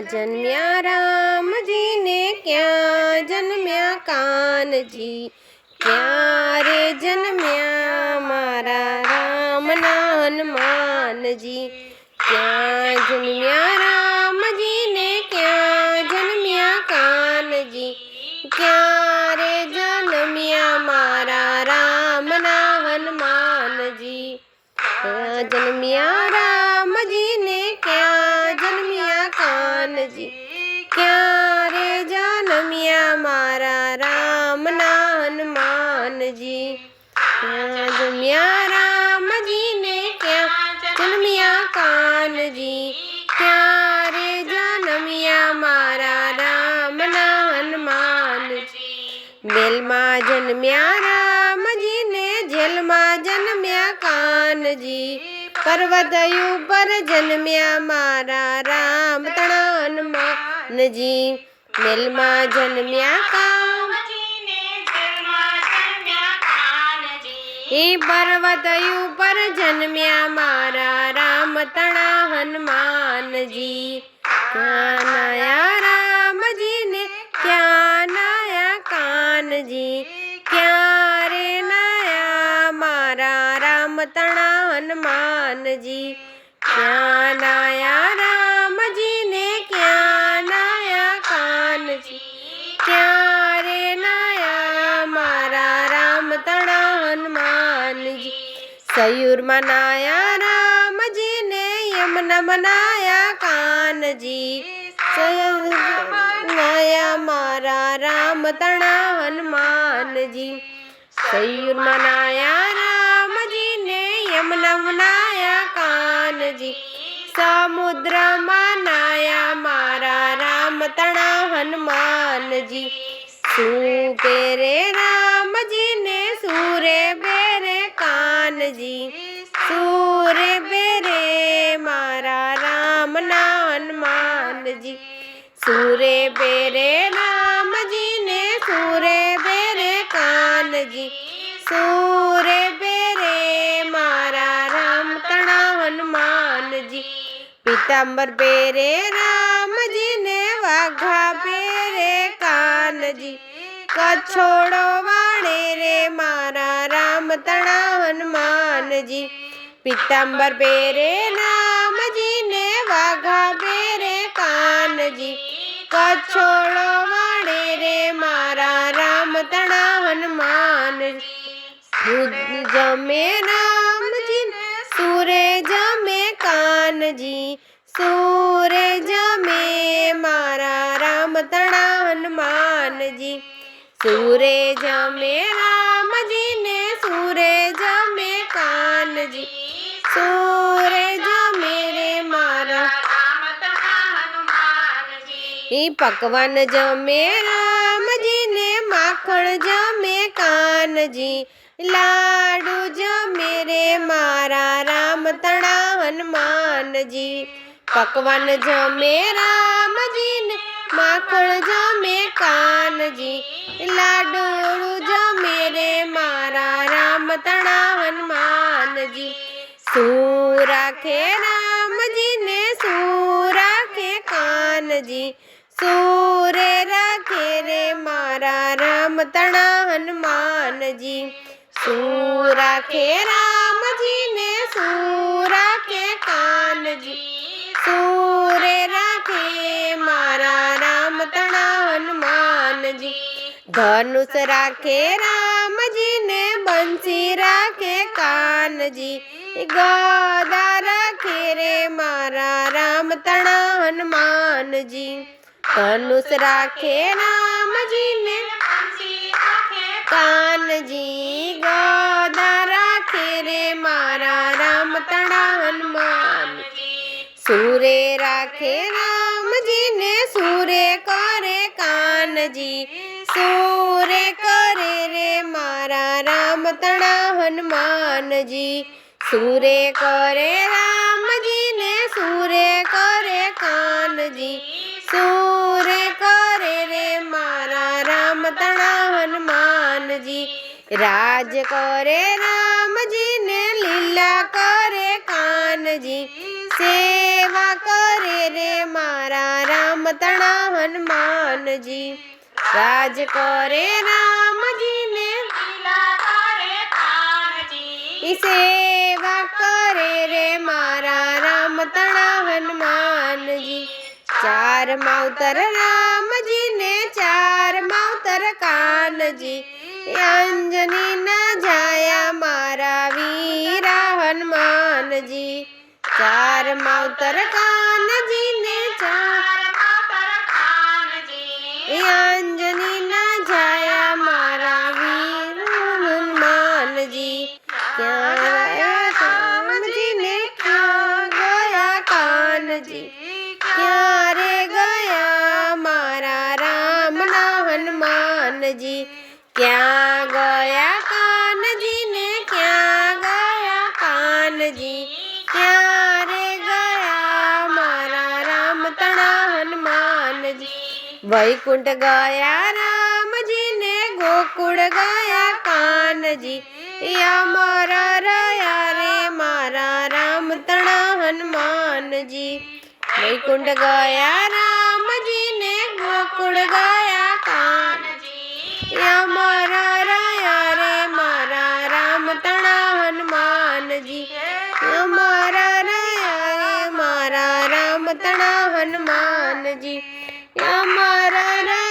ક્યાં જન્મ્યા રામજીને ક્યાં જન્મ્યા કાનજી? ક્યારે જન્મ્યા મારા રામના હનુમાનજી? ક્યાં જન્મ્યા રામજીને ક્યાં જન્મ્યા કાનજી? ક્યારે જન્મ્યા મારા રામના હનુમાનજી? ક્યાં જન્મ્યા રામજીને જન્મ્યા રામજીને જેલમાં જન્મ્યા કાનજી. પર્વત ઉપર જન્મ્યા મારા રામ તણાન માનજી. મેલમાં જન્મ્યા કામ એ પર્વત ઉપર જન્મ્યા મારા રામ તણા હનુમાનજી નાયા રામજીને હનુમાનજી ક્યાં નાયા રામજીને, ક્યાં નાયા કાનજી? ક્યાં રે નાયા મારા રામ તણા હનુમાનજી? સયુરમાં નાયા રામજીને યમના મનાયા કાનજી? નાયા મારા રામ તણા હનુમાનજી? સયુરમાં નાયા રામજીને યમના મનાયા કાનજી, સમુદ્રમાં નાયા મારા રામ તણા હનુમાનજી. શું પેરે રામજીને સૂરે બેરે કાનજી? સૂરે બેરે મારા રામના હનુમાનજી. સૂરે બેરે રામજીને સૂરે બેરે કાનજી. સૂરે બેરે હનુમાનજી પીતાંબર પેરે રામજીને વાઘા પેરે કાનજી કછોડો વાળે રે મારા રામ તણા હનુમાનજી પીતાંબર પેરે રામજીને વાઘા પેરે કાનજી કછોડો વાળે રે મારા રામ તણા હનુમાનજી જમે રામજી કાનજી સૂરજ જમે મારા રામ તણા હનુમાનજી સૂરે રામજી ને સૂરજ જમે કાનજી. સૂરજ મેરે મારા ઈ પકવાન જમે રામજીને, માખણ જમે કાનજી. લાડુ જમે રે મારા રામ તણા હનુમાનજી. પકવાન જમે રામજીને, માખણ જમે કાનજી. લાડુ જમે રે મારા રામ તણા હનુમાનજી. શું રાખે રામજીને, શું રાખે કાનજી? સૂરે રાખે રે મારા રામ તણા હનુમાનજી? શું રાખે રામજીને શું રાખે કાનજી. સૂરે રાખે મારા રામ તણા હનુમાનજી. ધનુષ રાખે રામજીને, બંસી રાખે કાનજી. ગદા રાખે રે મારા રામ તણા હનુમાનજી. ધનુષ રાખે રામજીને કાનજી સૂરે કરે રે મારા રામ તણા હનુમાનજી. સૂરે કરે રામજીને, સૂરે કરે કાનજી. સૂરે કરે રે મારા રામ તણા હનુમાનજી. રાજ કરે રામજીને, લીલા કરે કાનજી. સેવ સેવા કરે રે મારા રામ તણા હનુમાનજી. રાજ કરે રામજી ને સેવા કરે રે મારા રામ તણા હનુમાનજી. ચાર માવતર રામજીને, ચાર માવતર કાનજી. અંજની ના ચાર માવતર કાનજીને ચાર માતર કાનજી અંજની ના જાયા મારા વીર હનુમાનજી. ક્યાં રામજીને ક્યાં ગયા કાનજી? ક્યારે ગયા મારા રામના હનુમાનજી? ક્યાં વૈકુંઠ ગયા રામજીને ગોકુળ ગયા કાનજી. અમર રહ્યા રે મારા રામ તણા હનુમાનજી. વૈકુંઠ ગયા રામજીને ગોકુળ ગયા કાનજી. અમર રહ્યા રે મારા રામ તણા હનુમાનજી. અમર રહ્યા રે મારા Ram તણા Hanumanji. Mama, da, da.